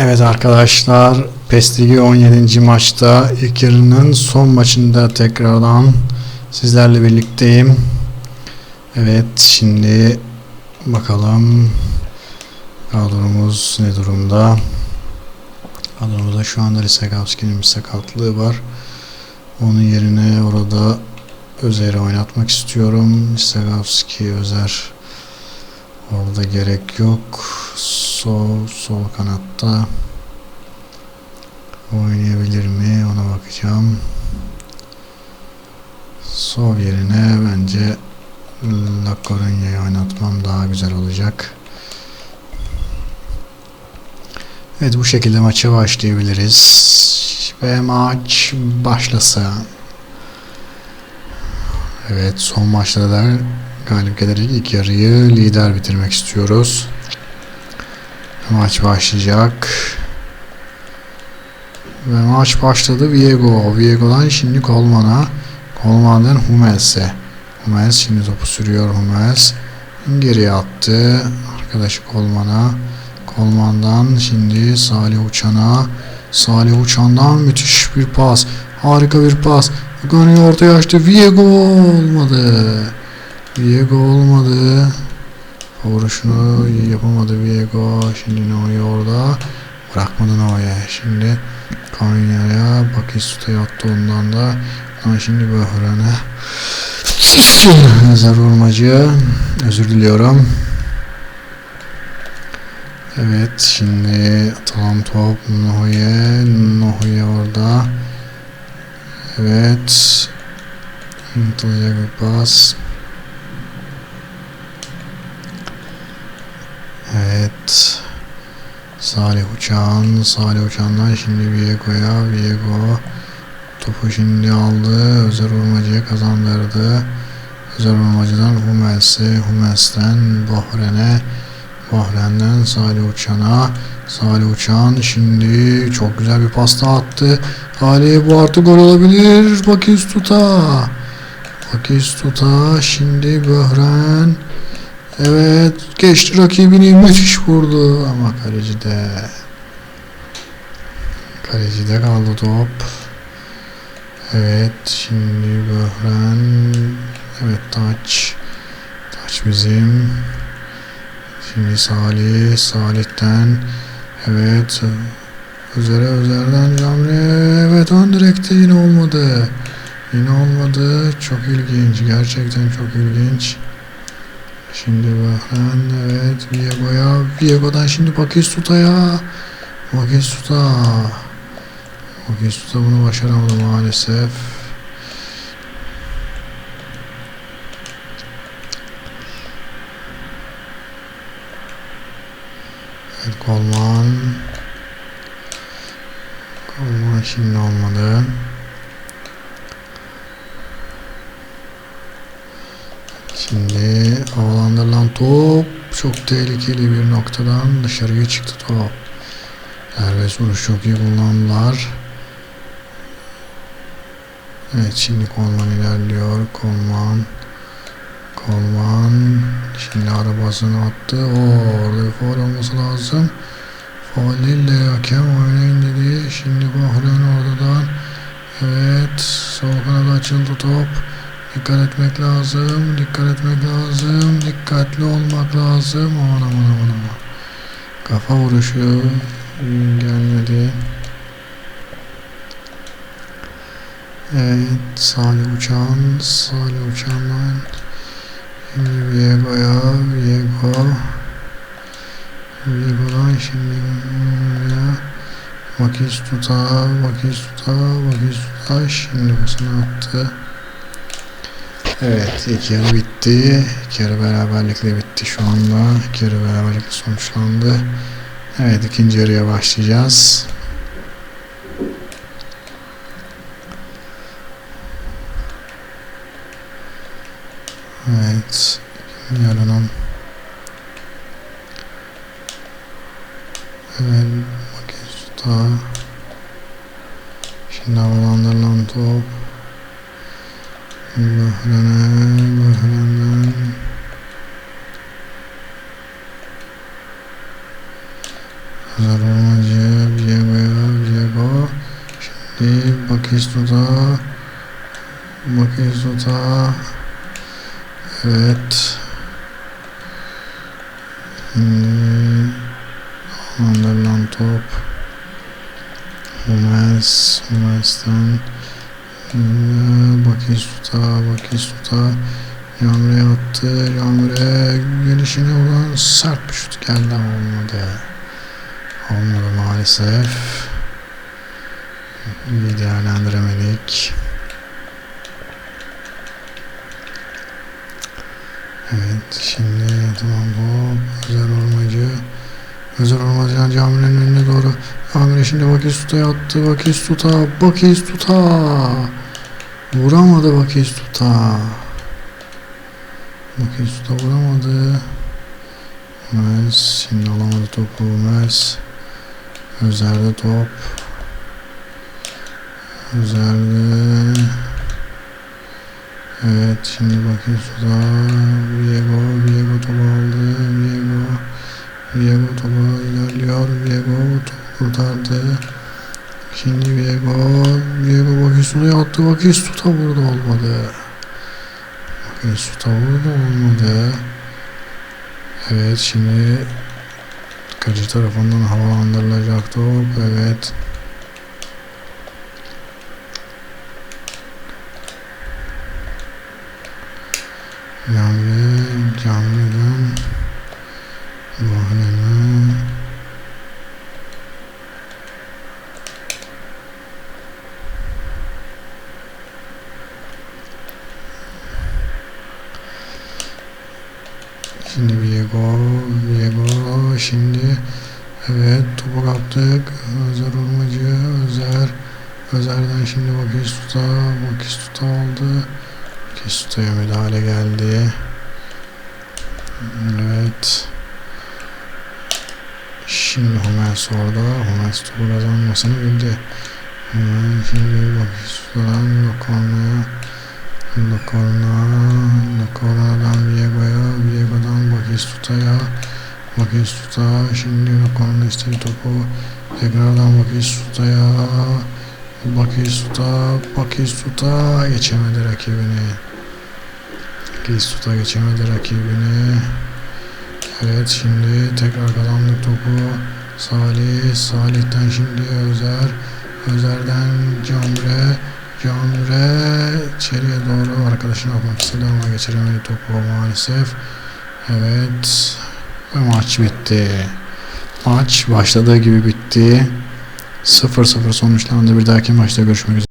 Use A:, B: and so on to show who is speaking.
A: Evet arkadaşlar PES Ligi 17. maçta ilk yarının son maçında tekrardan sizlerle birlikteyim. Evet şimdi bakalım kadromuz ne durumda. Kadromuzda şu anda Lisakowski'nin bir sakatlığı var. Onun yerine orada Özer'i oynatmak istiyorum. Lisakowski, Özer orada gerek yok. Sol, sol kanatta oynayabilir mi ona bakacağım. Sol yerine bence La Coruña'yı oynatmam daha güzel olacak. Evet bu şekilde maça başlayabiliriz. Ve maç başlasın. Evet son maçta da galip gelerek ilk yarıyı lider bitirmek istiyoruz. Maç başlayacak. Ve maç başladı Viego. Viego'dan şimdi Kolman'a. Kolman'dan Hummels'e. Hummels şimdi topu sürüyor Hummels. Geriye attı. Arkadaşı Kolman'a. Kolman'dan şimdi Salih Uçan'a. Salih Uçan'dan müthiş bir pas. Harika bir pas. Gani ortaya açtı. Viego olmadı. Viego olmadı. Vuruşunu yapamadı Viego. Şimdi Noy orada. Bırakmadı Noy'a. Şimdi Kanya'ya Bakistut'a attı ondan da. Ama şimdi Böhren'e. Nazar vurmacı. Özür diliyorum. Evet şimdi atalım top Nohye. Nohye orada. Evet. Atılacak bir pas. Evet. Salih Uçan. Salih Uçan'dan şimdi Viego'ya. Viego topu şimdi aldı. Özer Urmacı'ya kazandırdı. Özer Urmacı'dan Hummels'e. Hummels'ten Bahren'e. Bahren'den Salih Uçan'a. Salih Uçan şimdi çok güzel bir pasta attı. Salih bu artık gol olabilir. Bakistuta. Bakistuta şimdi Böhren. Evet geçti rakibini müthiş vurdu ama kaleci de kaldı top. Evet şimdi Böhren evet taç taç bizim. Şimdi Salih Salih'ten evet Özer'e Özer'den Camre evet ön direkte yine olmadı. Yine olmadı çok ilginç gerçekten çok ilginç Şimdi Bahran evet Viego'ya. Viego'dan şimdi Bakistuta'ya Bakistuta. Bakistuta bunu başaramadı maalesef. Evet Kolman. Kolman şimdi olmadı. Şimdi havalandırılan top çok tehlikeli bir noktadan dışarıya çıktı top. Serbest vuruş çok iyi kullandılar. Evet şimdi Kolman ilerliyor. Kolman Kolman şimdi arabasını attı. Oo, orada bir faul olması lazım. Faul değil de hakem oynayın dedi. Şimdi Bahreyn oradan. Evet sol kanada açıldı top. Dikkat etmek lazım, dikkat etmek lazım, dikkatli olmak lazım. Aman aman aman aman. Kafa vuruşu gelmedi. Evet, Salih Uçan, Salih Uçan'dan şimdi Viego'ya, Viego Viego'dan şimdi ya Vakistuta, Vakistuta, Vakistuta şimdi basını attı. Evet ilk yarı bitti. İlk yarı beraberlikle bitti şu anda. İlk yarı beraberlikle sonuçlandı. Evet ikinci yarıya başlayacağız. Evet. Yarının Evet. Bakın Şimdi havalandırılan top. Bahrana, Bahrana. Hazır olunca Diego'ya, Diego. Şimdi Bakistuta, Bakistuta. Evet. Şimdi Alman top. Hummels, Hummels'ten. Batistuta. Batistuta. Yamre attı. Yamre gelişine olan sert bir şut geldi ama olmadı. Olmadı maalesef. İyi değerlendiremedik. Evet şimdi tamam bu özel ormacı. Özel ormacıdan caminin önüne doğru. Amire şimdi Bakistuta'ya attı. Bakistuta. Bakistuta. Vuramadı Bakistuta. Bakistuta vuramadı. Mes şimdi alamadı topu. Mes Özer'de top. Özer'de Evet şimdi bakayım suda Viego Viego topu aldı Viego Viego topu ilerliyor Viego topu kurtardı Şimdi Viego Viego Bakistuta'ya attı Bakistuta vurdu olmadı Bakistuta vurdu olmadı Evet şimdi Karşı tarafından havalandırılacak top evet. Camide, camiden Mahreme Şimdi Viego, Viego şimdi evet topu kaptık. Özer Urmacı, Özer Özer'den şimdi Bakistuta, Bakistuta aldı. Bakistuta'ya müdahale geldi. Evet. Şimdi Hummels orada. Hummels topu kazanmasını bildi. Hemen şimdi Bakistuta'dan Lokorna'ya Lokorna Lokorna'dan Viego'ya Viego'dan Bakistuta'ya Bakistuta şimdi Lokorna istedi topu tekrardan Bakistuta'ya Bakistuta Bakistuta geçemedi rakibini Bakistuta geçemedi rakibini Evet şimdi tekrar kazandık topu Salih Salih'ten şimdi Özer. Özer'den Camre Camre içeriye doğru arkadaşını atmak istedi ama geçiremedi topu maalesef. Evet ve maç bitti. Maç başladığı gibi bitti. 0-0 sonuçlandı. Bir dahaki maçta görüşmek üzere